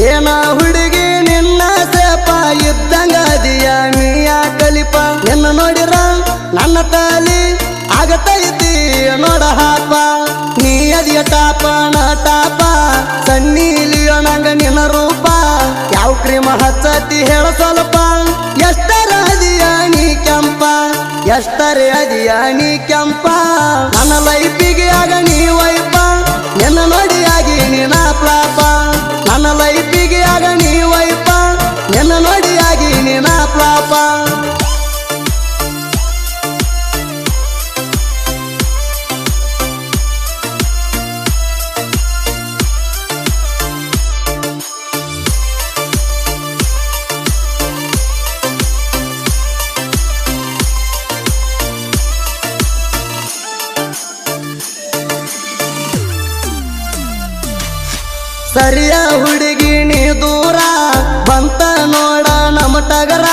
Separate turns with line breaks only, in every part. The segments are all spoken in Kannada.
ಏನ ಹುಡುಗಿ ನಿನ್ನ ಸೇಪ ಇದ್ದಂಗದಿಯ ನೀಯ ಕಲಿಪ? ನಿನ್ನ ನೋಡಿರ ನನ್ನ ತಾಲಿ ಆಗತೈತಿ ನೋಡ ಹಾಪ. ನೀ ಅದಿಯ ಟಾಪ, ನ ಟಾಪ. ಸನ್ನಿಲಿಯೋ ನಂಗ ನಿನ್ನ ರೂಪ. ಯಾವ ಕ್ರೀಮ ಹಚ್ಚತಿ ಹೇಳ ಸ್ವಲ್ಪ. ಎಷ್ಟರ ಅದಿಯ ನೀ ಕೆಂಪ? ಎಷ್ಟರೇ ಅದಿಯ ನೀ ಕೆಂಪ? ನನ್ನ ಲೈಫಿಗೆ ಆಗ ನೀವು ಸರಿಯ ಹುಡುಗಿ ನೀ ದೂರ ಬಂತ ನೋಡ ನಮ್ಮ ಟಗರ.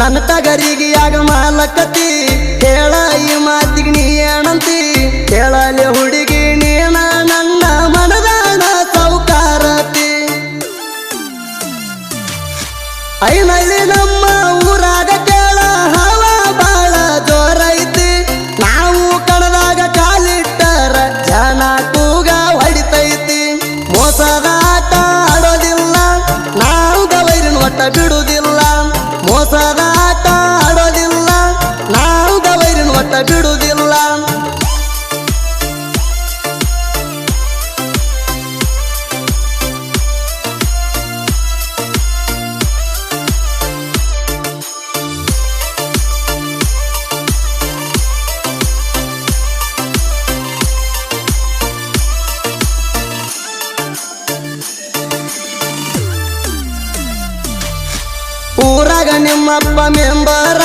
ನನ್ನ ತಗರಿಗೆ ಆಗ ಮಾಲಕತಿ ಹೇಳ ಈ ಮಾತಿಗೆ ನೀ ಏನಂತಿ? ನಮ್ಮಪ್ಪ ಮೆಂಬರ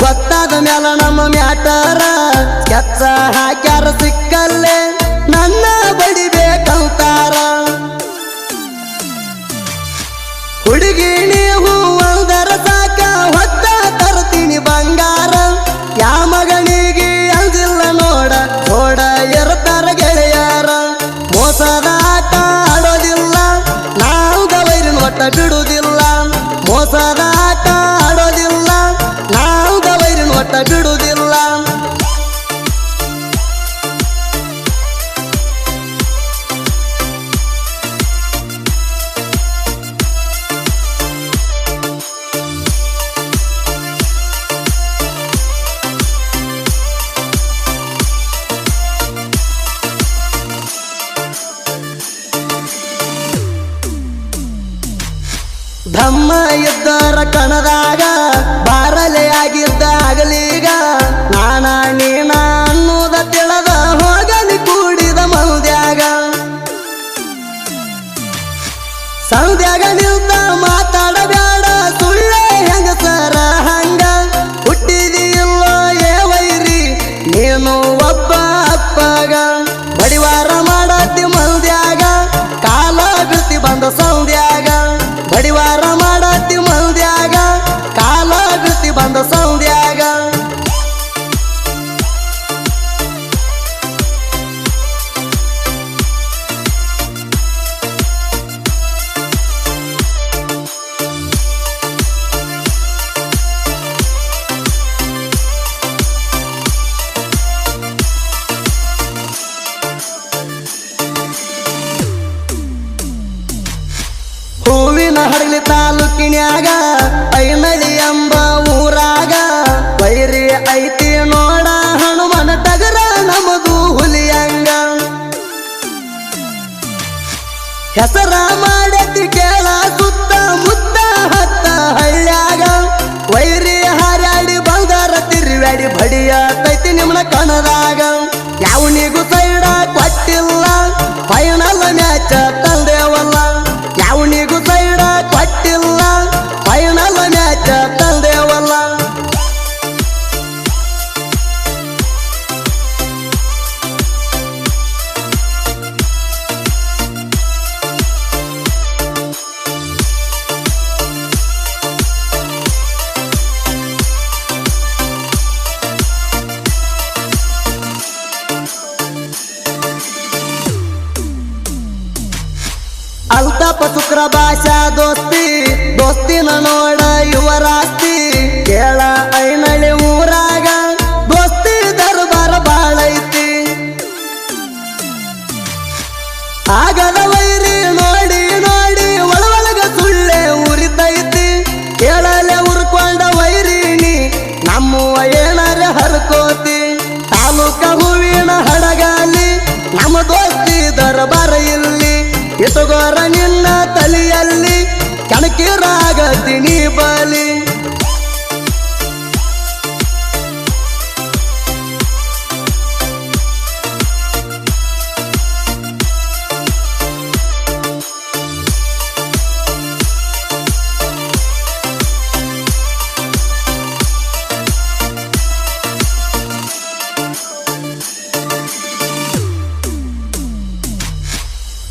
ಗೊತ್ತಾದ ಮ್ಯಾಲ ನಮ್ಮ ಮ್ಯಾಟರ ಕೆತ್ತ ಹಾಕಿ ಬಿಡುವುದಿಲ್ಲ. ಧಮ್ಮ ಎದ್ದರ ಕಣದಾಗ ಅಲ್ತಪ ಶುಕ್ರ ಭಾಷಾ ದೋಸ್ತಿ, ದೋಸ್ತಿನ ನೋಡ ಯುವರಾಸ್ತಿ. ಕೇಳ ಐನಳಿ ಊರಾಗ, ದೋಸ್ತಿ ದರ್ಬಾರ ಬಾಳೈತಿ ಆಗದ ವೈರಿ ನೋಡಿ ನೋಡಿ ಒಳಗೊಳಗ ಸುಳ್ಳೆ ಉರಿತೈತಿ. ಕೇಳಲೆ ಉರ್ಕೊಂಡ ವೈರಿಣಿ ನಮ್ಮ ಏನಾರ ಹರ್ಕೋತಿ. ತಾಲೂಕ ಹೂವಿನ ಹಡಗಾಲಿ, ನಮ್ಮ ದೋಸ್ತಿ ದರ್ಬಾರ ಇಲ್ಲಿ. ಇತಗೋರ ನಿನ್ನ ತಲೆಯಲ್ಲಿ ಕಣಕಿರಾಗತೀನಿ ಬಲಿ.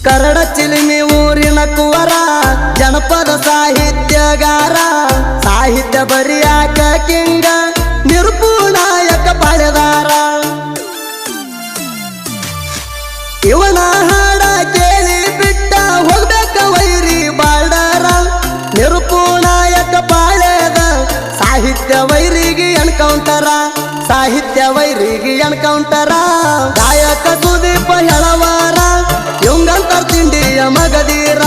ಕರಡ ಚಿಲಿಮಿ ಊರಿನ ಕುವರ, ಜನಪದ ಸಾಹಿತ್ಯಗಾರ, ಸಾಹಿತ್ಯ ಬರಿಯಾಕ ಕಿಂಗ ನಿರ್ಪುಣಾಯಕ ಪಳೆದಾರ. ಇವನ ಹಾಡ ಕೇಳಿ ಬಿಟ್ಟ ಹೋಗ್ಬೇಕ ವೈರಿ ಬಾಡಾರ ನಿರ್ಪುಣಾಯಕ ಪಾಳೆದ ಸಾಹಿತ್ಯ ವೈರಿಗೆ ಎನ್ಕೌಂಟರ ಸಾಹಿತ್ಯ ವೈರಿಗೆ ಎನ್ಕೌಂಟರ ಗಾಯಕ ಸುದೀಪ ಹೆಳವಾರ ಇವಂಗಂತರ್ ತಿಂಡಿಯ ಮಗದೀರ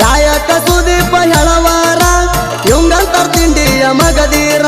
ದಾಯಕ ಸುದೀಪ ಹೆಳವಾರ ಇವಂಗಂತರ್ ತಿಂಡಿಯ ಮಗದೀರ